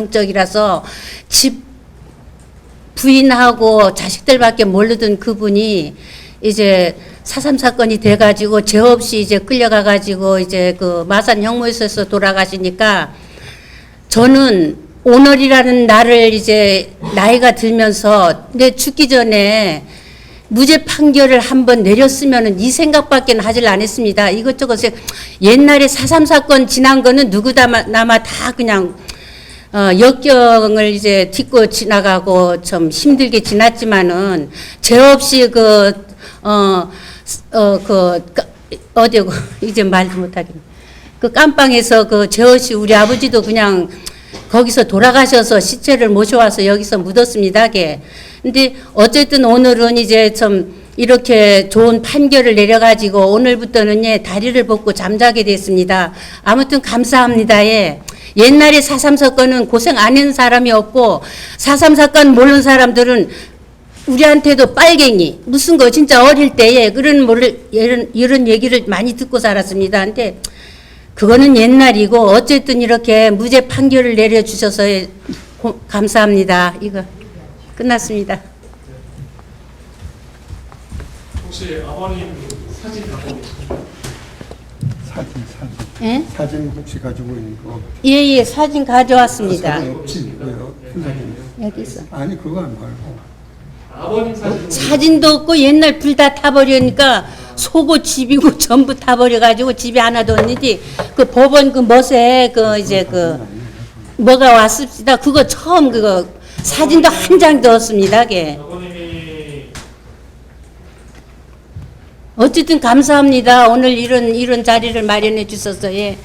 가정적이라서 집 부인하고 자식들밖에 모르던 그분이 이제 사삼 사건이 돼가지고 죄 없이 이제 끌려가가지고 이제 그 마산 형무소에서 돌아가시니까 저는 오늘이라는 날을 이제 나이가 들면서 내 죽기 전에 무죄 판결을 한번 내렸으면은 이 생각밖에 하질 않았습니다. 이것저것 세- 옛날에 사삼 사건 지난 거는 누구나마 다 그냥 어, 역경을 이제 딛고 지나가고 좀 힘들게 지났지만은 죄 없이 그, 어, 어, 그, 까- 어디고, 이제 말도 못하겠네. 그 깜빵에서 그 죄 없이 우리 아버지도 그냥 거기서 돌아가셔서 시체를 모셔와서 여기서 묻었습니다. 게. 근데 어쨌든 오늘은 이제 좀 이렇게 좋은 판결을 내려가지고 오늘부터는 예, 다리를 벗고 잠자게 됐습니다. 아무튼 감사합니다. 예. 옛날에 사삼 사건은 고생 안 했는 사람이 없고 사삼 사건 모르는 사람들은 우리한테도 빨갱이 무슨 거 진짜 어릴 때에 그런 모를 이런 이런 얘기를 많이 듣고 살았습니다. 근데 그거는 옛날이고 어쨌든 이렇게 무죄 판결을 내려 주셔서 감사합니다. 이거 끝났습니다. 혹시 아버님 사진 갖고 계십니까? 사진 사진 예? 사진 혹시 가지고 있는 거 예, 예, 사진 가져왔습니다. 사진 없지 왜요? 큰 사진 여기 있어. 아니 그거 안 말고 아버님 사진 사진도 없고 옛날 불 다 타버리니까 속옷 집이고 전부 타버려가지고 집에 하나도 없는데 그 법원 그 멋에 그 이제 그 뭐가 왔습니다. 그거 처음 그거 사진도 한 장도 없습니다. 게 아버님이 어쨌든 감사합니다. 오늘 이런 이런 자리를 마련해 주셔서 예.